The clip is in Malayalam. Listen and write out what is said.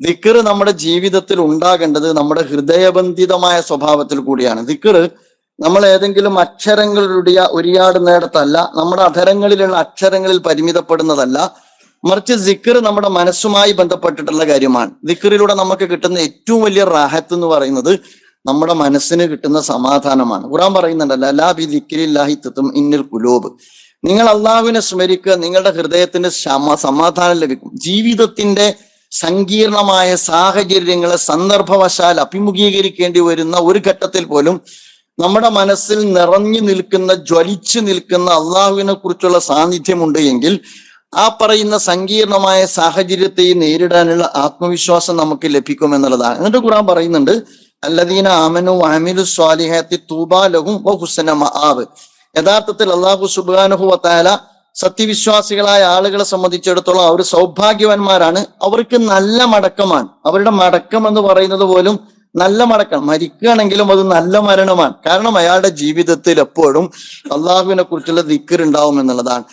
ദിക്കർ നമ്മുടെ ജീവിതത്തിൽ ഉണ്ടാകേണ്ടത് നമ്മുടെ ഹൃദയബന്ധിതമായ സ്വഭാവത്തിൽ കൂടിയാണ്. ദിക്കർ നമ്മൾ ഏതെങ്കിലും അക്ഷരങ്ങളുടെ ഒരിയാടുന്നിടത്തല്ല നമ്മുടെ അധരങ്ങളിലുള്ള അക്ഷരങ്ങളിൽ പരിമിതപ്പെടുന്നതല്ല. മറിച്ച് ദിക്കർ നമ്മുടെ മനസ്സുമായി ബന്ധപ്പെട്ടിട്ടുള്ള കാര്യമാണ്. ദിക്കറിലൂടെ നമുക്ക് കിട്ടുന്ന ഏറ്റവും വലിയ റാഹത്ത് എന്ന് പറയുന്നത് നമ്മുടെ മനസ്സിന് കിട്ടുന്ന സമാധാനമാണ്. ഖുറാൻ പറയുന്നുണ്ടല്ലോ അല്ലാ ബി ദിക്രില്ലാഹി തുത്തും ഇന്നിൽ കുലൂബ് നിങ്ങൾ അള്ളാഹുവിനെ സ്മരിക്കുക നിങ്ങളുടെ ഹൃദയത്തിന് സമാധാനം ലഭിക്കും. ജീവിതത്തിന്റെ സങ്കീർണമായ സാഹചര്യങ്ങളെ സന്ദർഭവശാൽ അഭിമുഖീകരിക്കേണ്ടി വരുന്ന ഒരു ഘട്ടത്തിൽ പോലും നമ്മുടെ മനസ്സിൽ നിറഞ്ഞു നിൽക്കുന്ന ജ്വലിച്ചു നിൽക്കുന്ന അള്ളാഹുവിനെ കുറിച്ചുള്ള സാന്നിധ്യമുണ്ട് എങ്കിൽ ആ പറയുന്ന സങ്കീർണമായ സാഹചര്യത്തെ നേരിടാനുള്ള ആത്മവിശ്വാസം നമുക്ക് ലഭിക്കും എന്നുള്ളതാണ്. എന്നിട്ട് ഖുറാൻ പറയുന്നുണ്ട് അല്ലദീന ആമനു അമിലു സ്വാലിഹത്തി തൂബാലഹും യഥാർത്ഥത്തിൽ അള്ളാഹു സുബാനുഹു വത്താല സത്യവിശ്വാസികളായ ആളുകളെ സംബന്ധിച്ചിടത്തോളം അവർ സൗഭാഗ്യവാന്മാരാണ്. അവർക്ക് നല്ല മടക്കമാണ്. അവരുടെ മടക്കം എന്ന് പറയുന്നത് പോലും നല്ല മടക്കം. മരിക്കുകയാണെങ്കിലും അത് നല്ല മരണമാണ്. കാരണം അയാളുടെ ജീവിതത്തിൽ എപ്പോഴും അള്ളാഹുവിനെ കുറിച്ചുള്ള ദിക്കർ ഉണ്ടാവും എന്നുള്ളതാണ്.